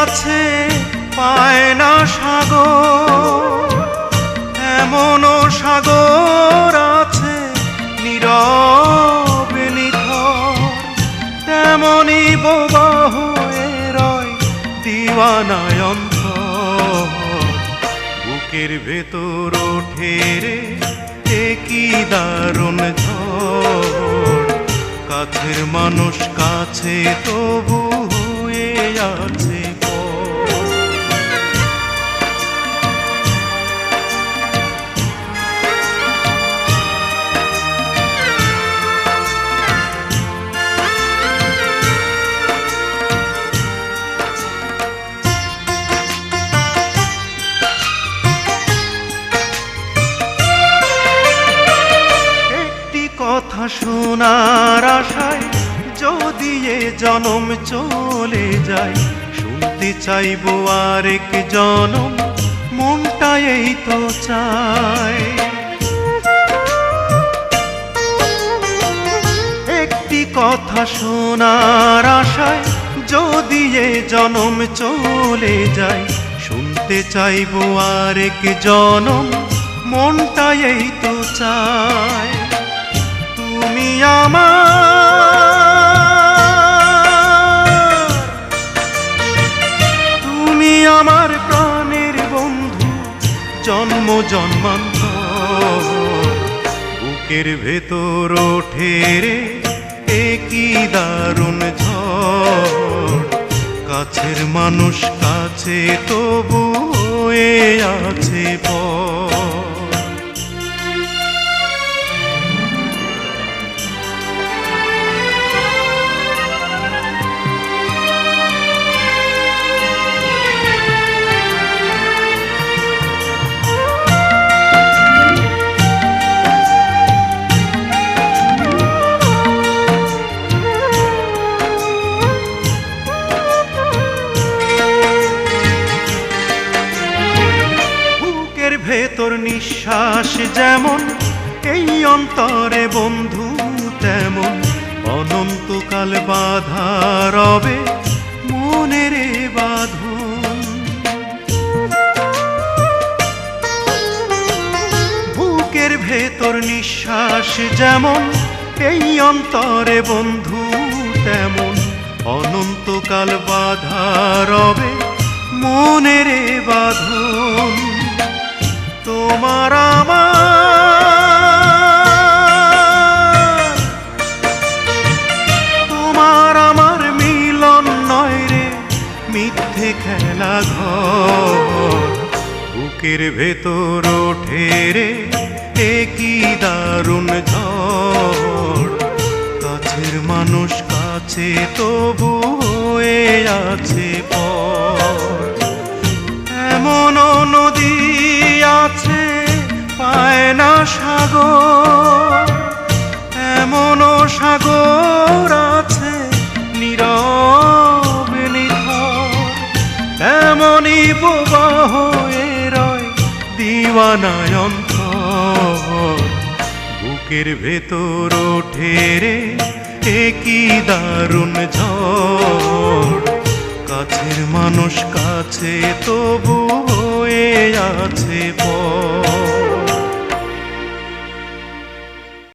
আছে পায় না সাগর, এমনও সাগর আছে নীরবে নিথর। তেমনি বোবা হয়ে রয় বুকের ভেতর ওঠে রে কি দারুণ ঝড়। কাছের মানুষ কাছে তবু শোনার আশায় যদি এ জনম চলে যায়, শুনতে চাইব আরেক জনম, মনটা এই তো চায়। একটি কথা শোনার আশায় যদি এ জনম চলে যায়, শুনতে চাইব আরেক জনম, মনটা এই তো চায়। আমার প্রাণের বন্ধু, জন্ম জন্মান্ত। বুকের ভেতর ওঠে রে দারুণ ঝড়। কাছের মানুষ কাছে তবু নিঃশ্বাস যেমন, এই অন্তরে বন্ধু তেমন। অনন্তকাল বাধা রবে মনের বাঁধন। বুকের ভেতর নিঃশ্বাস যেমন, এই অন্তরে বন্ধু তেমন। অনন্তকাল বাধা রবে মনের বাঁধন। তোমার আমার। তোমার আমার মিলন নয় রে, মিথ্যে খেলা ঘর। বুকের ভেতর ওঠে রে কি দারুণ ঝড়। কাছের মানুষ কাছে তবু হয়ে আছে পর। এমন নদী আছে পায় না সাগর এমন সাগর আছে নীরবে নিথর। এমনই বোবা হয়ে রয় বুকের ভেতর ওঠে রে, এ কি দারুণ ঝড়। কাছের মানুষ কাছে তবু হয়ে আছে